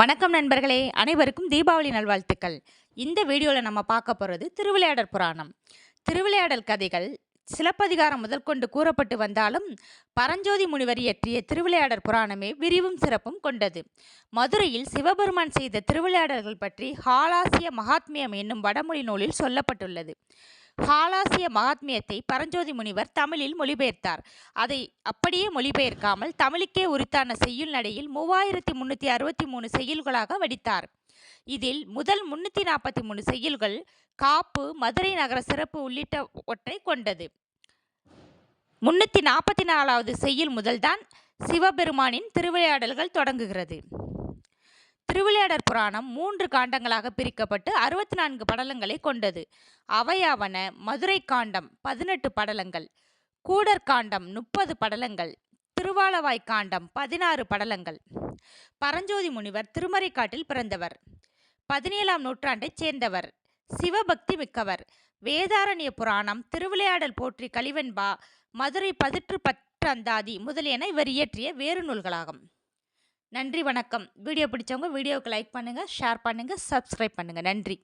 வணக்கம் நண்பர்களே அனைவருக்கும் தீபாவளி நல்வாழ்த்துக்கள். இந்த வீடியோவில் நம்ம பார்க்க போகிறது திருவிளையாடல் புராணம். திருவிளையாடல் கதைகள் சிலப்பதிகாரம் முதல் கொண்டு கூறப்பட்டு வந்தாலும் பரஞ்சோதி முனிவர் இயற்றிய திருவிளையாடல் புராணமே விரிவும் சிறப்பும் கொண்டது. மதுரையில் சிவபெருமான் செய்த திருவிளையாடல்கள் பற்றி ஹாலாசிய மகாத்மியம் என்னும் வடமொழி நூலில் சொல்லப்பட்டுள்ளது. ஹாலாசிய மகாத்மியத்தை பரஞ்சோதி முனிவர் தமிழில் மொழிபெயர்த்தார். அதை அப்படியே மொழிபெயர்க்காமல் தமிழுக்கே உரித்தான செய்யுள் நடையில் மூவாயிரத்தி முன்னூற்றி அறுபத்தி மூணு செய்யுள்களாக வடித்தார். இதில் முதல் முன்னூற்றி நாற்பத்தி மூணு செய்யுள்கள் காப்பு மதுரை நகர சிறப்பு உள்ளிட்ட ஒற்றை கொண்டது. முன்னூற்றி நாற்பத்தி நாலாவது செய்யுள் முதல்தான் சிவபெருமானின் திருவிளையாடல்கள் தொடங்குகிறது. திருவிளையாடற் புராணம் மூன்று காண்டங்களாக பிரிக்கப்பட்டு அறுபத்தி நான்கு படலங்களை கொண்டது. அவையாவன மதுரை காண்டம் பதினெட்டு படலங்கள் கூடர் காண்டம் முப்பது படலங்கள் திருவாலவாய் காண்டம் பதினாறு படலங்கள். பரஞ்சோதி முனிவர் திருமறைக்காட்டில் பிறந்தவர். பதினேழாம் நூற்றாண்டைச் சேர்ந்தவர். சிவபக்தி மிக்கவர். வேதாரண்ய புராணம் திருவிளையாடல் போற்றி கலிவெண்பா மதுரை பதிற்று பற்றந்தாதி முதலியன இவர் இயற்றிய வேறு நூல்களாகும். நன்றி வணக்கம். வீடியோ பிடிச்சவங்க வீடியோவுக்கு லைக் பண்ணுங்கள் ஷேர் பண்ணுங்கள் சப்ஸ்கிரைப் பண்ணுங்கள் நன்றி.